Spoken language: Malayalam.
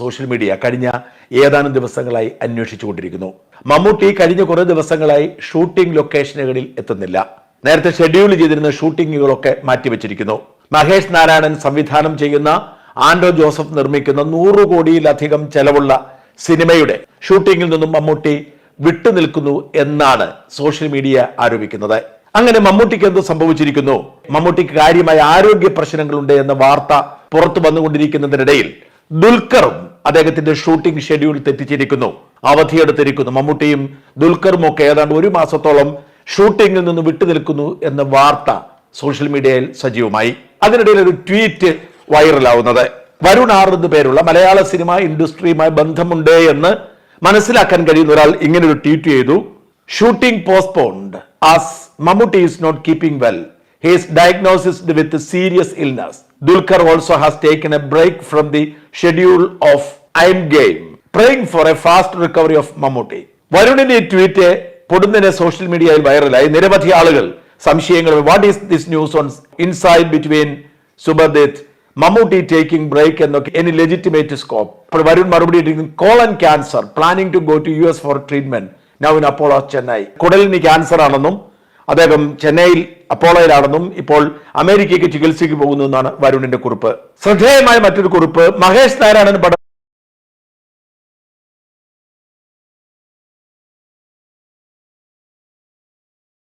സോഷ്യൽ മീഡിയ കഴിഞ്ഞ ഏതാനും ദിവസങ്ങളായി അന്വേഷിച്ചുകൊണ്ടിരിക്കുന്നു. മമ്മൂട്ടി കഴിഞ്ഞ കുറേ ദിവസങ്ങളായി ഷൂട്ടിംഗ് ലൊക്കേഷനുകളിൽ എത്തുന്നില്ല. നേരത്തെ ഷെഡ്യൂൾ ചെയ്തിരുന്ന ഷൂട്ടിങ്ങുകളൊക്കെ മാറ്റിവെച്ചിരിക്കുന്നു. മഹേഷ് നാരായണൻ സംവിധാനം ചെയ്യുന്ന ആൻഡ്രോ ജോസഫ് നിർമ്മിക്കുന്ന നൂറ് കോടിയിലധികം ചെലവുള്ള സിനിമയുടെ ഷൂട്ടിങ്ങിൽ നിന്നും മമ്മൂട്ടി വിട്ടുനിൽക്കുന്നു എന്നാണ് സോഷ്യൽ മീഡിയ ആരോപിക്കുന്നത്. അങ്ങനെ മമ്മൂട്ടിക്ക് എന്ത് സംഭവിച്ചിരിക്കുന്നു? മമ്മൂട്ടിക്ക് കാര്യമായ ആരോഗ്യ പ്രശ്നങ്ങളുണ്ട് എന്ന വാർത്ത പുറത്തു വന്നുകൊണ്ടിരിക്കുന്നതിനിടയിൽ ദുൽഖറും അദ്ദേഹത്തിന്റെ ഷൂട്ടിംഗ് ഷെഡ്യൂൾ തെറ്റിച്ചിരിക്കുന്നു. അവധിയെടുത്തിരിക്കുന്നു. മമ്മൂട്ടിയും ദുൽഖറും ഒക്കെ ഏതാണ്ട് ഒരു മാസത്തോളം ഷൂട്ടിങ്ങിൽ നിന്ന് വിട്ടുനിൽക്കുന്നു എന്ന വാർത്ത സോഷ്യൽ മീഡിയയിൽ സജീവമായി. അതിനിടയിൽ ഒരു ട്വീറ്റ് വൈറലാവുന്നത് വരുൺ ആർ എന്ന് പേരുള്ള മലയാള സിനിമ ഇൻഡസ്ട്രിയുമായി ബന്ധമുണ്ട് എന്ന് മനസ്സിലാക്കാൻ കഴിയുന്ന ഒരാൾ ഇങ്ങനെ ഒരു ട്വീറ്റ് ചെയ്തു. Shooting postponed as Mammootty is not keeping well he's diagnosed with serious illness. Dulkar also has taken a break from the schedule of I'm Game, praying for a fast recovery of Mammootty. വരുണിന്റെ ഈ ട്വീറ്റ് പൊടുന്നതിനെ സോഷ്യൽ മീഡിയയിൽ വൈറലായി നിരവധി ആളുകൾ സംശയങ്ങൾ what is this news on inside between സുബർദിത്ത് Mammootty taking break എന്നൊക്കെ എനി ലെജിറ്റിമേറ്റ് സ്കോപ്പ് അപ്പോൾ വരുൺ മറുപടി colon cancer planning to go to U S for treatment now in Apollo Chennai കുടലിന് cancer ആണെന്നും അദ്ദേഹം ചെന്നൈയിൽ അപ്പോളയിലാണെന്നും ഇപ്പോൾ അമേരിക്കയ്ക്ക് ചികിത്സയ്ക്ക് പോകുന്നു എന്നാണ് വരുണിന്റെ കുറിപ്പ്. ശ്രദ്ധേയമായ മറ്റൊരു കുറിപ്പ്. മഹേഷ് നാരായണൻ പടം